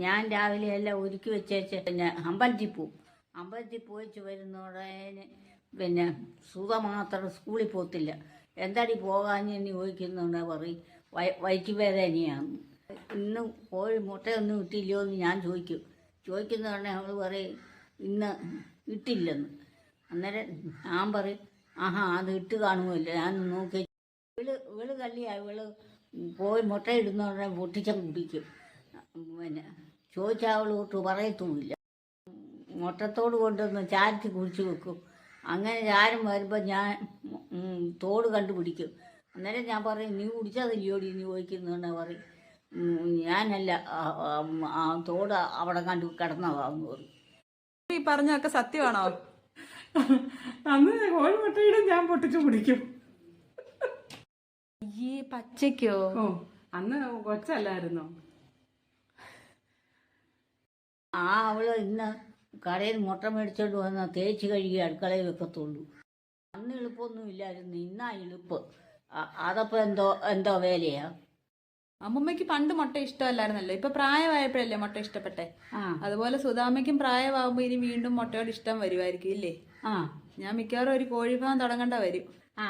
ഞാൻ രാവിലെ എല്ലാം ഒരുക്കി വെച്ചേച്ച് പിന്നെ അമ്പലത്തിൽ പോവും. അമ്പലത്തിൽ പോയിച്ച് വരുന്നോടേന് പിന്നെ സുഖ മാത്രം സ്കൂളിൽ പോകത്തില്ല. എന്താടി പോകാന്ന് എന്ന് ചോദിക്കുന്നുണ്ട് പറയും. വയ- വയറ്റുവേദനയാണ് ഇന്ന് കോഴി മുട്ടയൊന്നും ഇട്ടില്ലയോ എന്ന് ഞാൻ ചോദിക്കും. ചോദിക്കുന്നതുകൊണ്ട് അവൾ പറയും ഇന്ന് ഇട്ടില്ലെന്ന്. അന്നേരം ഞാൻ പറയും ആഹാ അത് ഇട്ട് കാണുമല്ലോ. ഞാൻ നോക്കി ഇവൾ ഇവൾ കല്ലിയാ ഇവൾ പോയി മുട്ട ഇടുന്നോടെ പൊട്ടിച്ചം കുടിക്കും. പിന്നെ ഒട്ട് പറയത്തുമില്ല. മുട്ടത്തോട് കൊണ്ടുവന്ന് ചാരത്തി കുടിച്ചു വെക്കും. അങ്ങനെ ചാരം വരുമ്പോൾ ഞാൻ തോട് കണ്ടുപിടിക്കും. അന്നേരം ഞാൻ പറയും നീ കുടിച്ചതില്ലയോടി നീ ചോദിക്കുന്നുണ്ടെ പറയും. ഞാനല്ല ആ, തോട് അവിടെ കണ്ടു കിടന്നതാന്ന് പറയും. ഈ പറഞ്ഞൊക്കെ സത്യമാണോ? അന്ന് കോഴിമുട്ടയുടെ ഞാൻ പൊട്ടിച്ചു കുടിക്കും. ഈ പച്ചയ്ക്കോ? അന്ന് കൊച്ചല്ലായിരുന്നോ? ആ അവൾ ഇന്ന് കടയിൽ മുട്ട മേടിച്ചോണ്ട് വന്ന തേച്ച് കഴുകി അടുക്കളയിൽ വെക്കത്തുള്ളൂ. അന്ന് എളുപ്പമൊന്നും ഇല്ലായിരുന്നു. ഇന്നാ എളുപ്പ്. അതപ്പോ എന്തോ എന്തോ വേലയാ? അമ്മമ്മയ്ക്ക് പണ്ട് മുട്ട ഇഷ്ടമല്ലായിരുന്നല്ലോ. ഇപ്പൊ പ്രായമായപ്പോഴല്ലേ മുട്ട ഇഷ്ടപ്പെട്ടെ? അതുപോലെ സുധാമയ്ക്കും പ്രായമാകുമ്പോ ഇനി വീണ്ടും മുട്ടയോട് ഇഷ്ടം വരുമായിരിക്കും ഇല്ലേ? ആ. ഞാൻ മിക്കവാറും ഒരു കോഴി തുടങ്ങണ്ട തുടങ്ങേണ്ട വരും ആ.